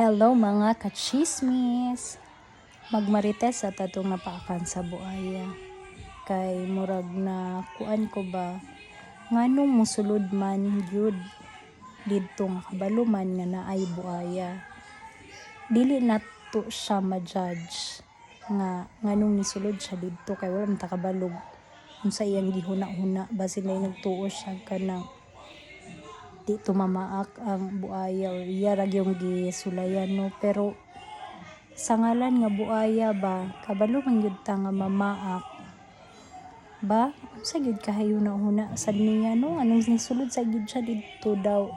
Hello mga kachismis! Magmarites at atong napaakan sa buaya. Kay murag na kuan ko ba nganong musulod man gyud didto nga kabaluman nga naay buaya. Dili nato siya ma-judge nga nganong nisulod siya didto kay wala man ta kabalog unsa iyang gihuna-huna basin na nagtuo siya kanang di tumamaak ang buaya or iya ra yung gisulayan no? Pero sa ngalan nga buaya ba kabalo man gyud ta nga mamaak ba? Sa gyud kahayo na huna sad niya no? Anong nisulod sa gyud siya didto daw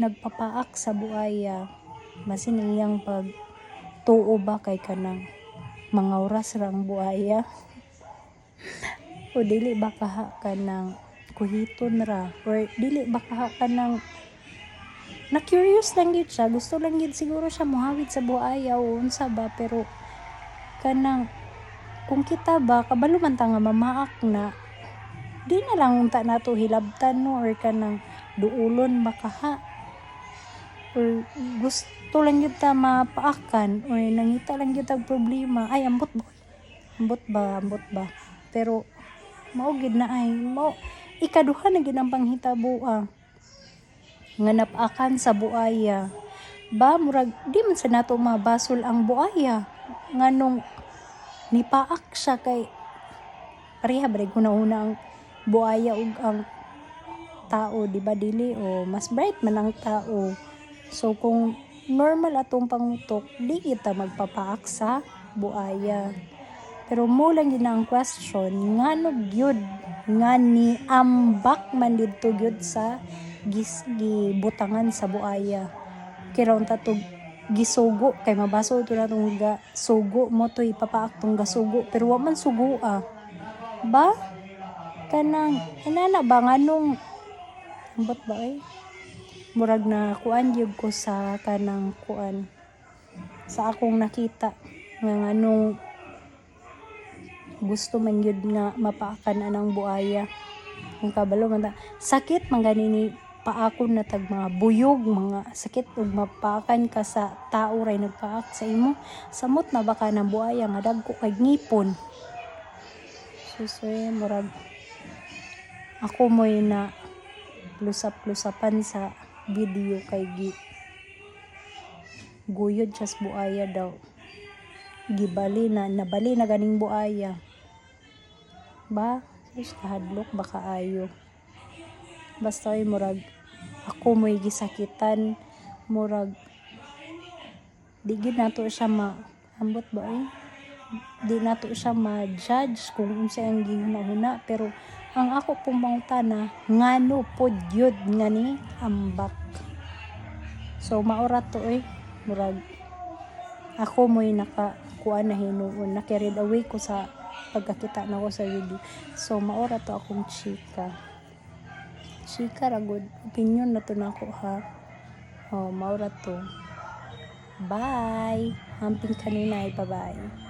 nagpapaak sa buaya? Masin iyang pag tuo ba kay kanang mga oras rang buaya? O dili ba kaha ka ng kuhiton ra. Or dili ba kaha ka ng na curious lang gid siya. Gusto lang gid siguro siya mohawid sa buaya o unsa ba pero kanang kung kita ba kabalo man ta nga mamaak na di na lang unta nato hilabtan no? Or kanang duulon ba kaha or gusto lang yun ta mapaakan or nangita lang yun tag problema. Ay ambot ba? Ambot ba ambot ba? Pero mao gid na ay mao ikaduha na gid ang panghitabo ah. nga napakan sa buaya. Ba murag di man sa nato mabasol ang buaya. Nganong nipaak siya kay pareha ba una-una ang buaya ug ang tao di ba dili? O mas bright man ang tao. So kung normal atong pangutok di kita magpapaak sa buaya. Pero mo lang yun ang question, ngano gyud nga ni ambak man didto sa gis gibutangan sa buaya. Kiraon ta to gisugo kay mabaso to na tong ga sugo mo to ipapaak tong gasugo pero wa man sugo ah. Ba? Kanang inana ba nganong ambot ba ay? Murag na kuan gyud ko sa kanang kuan sa akong nakita nga nganong gusto man gyud nga mapaakan anang buaya ang kabalo man sakit man ganini paakon na tag mga buyog mga sakit ug mapaakan ka sa tao ray nagpaak sa imo. Samot na baka ng buaya nga dagko kay ngipon. Susoy murag ako mo'y na lusap-lusapan sa video kay gi guyod siya buaya daw. Gibali na nabali na ganing buaya ba? Sus kahadlok baka ayo. Basta ay murag ako mo'y gisakitan. Murag di nato siya ma ambot ba eh di nato siya ma-judge kung unsa ang gihuna-huna. Pero ang ako pong pangutana ngano pod yun nga ni ambak? So maura to eh murag ako mo'y naka kuan na hinuon na carried away ko sa pagkakita na ko sa video so maora to akong chika. Chika ra good opinion na to na ako ha? Oh maora to. Bye! Hamping kanina ay bye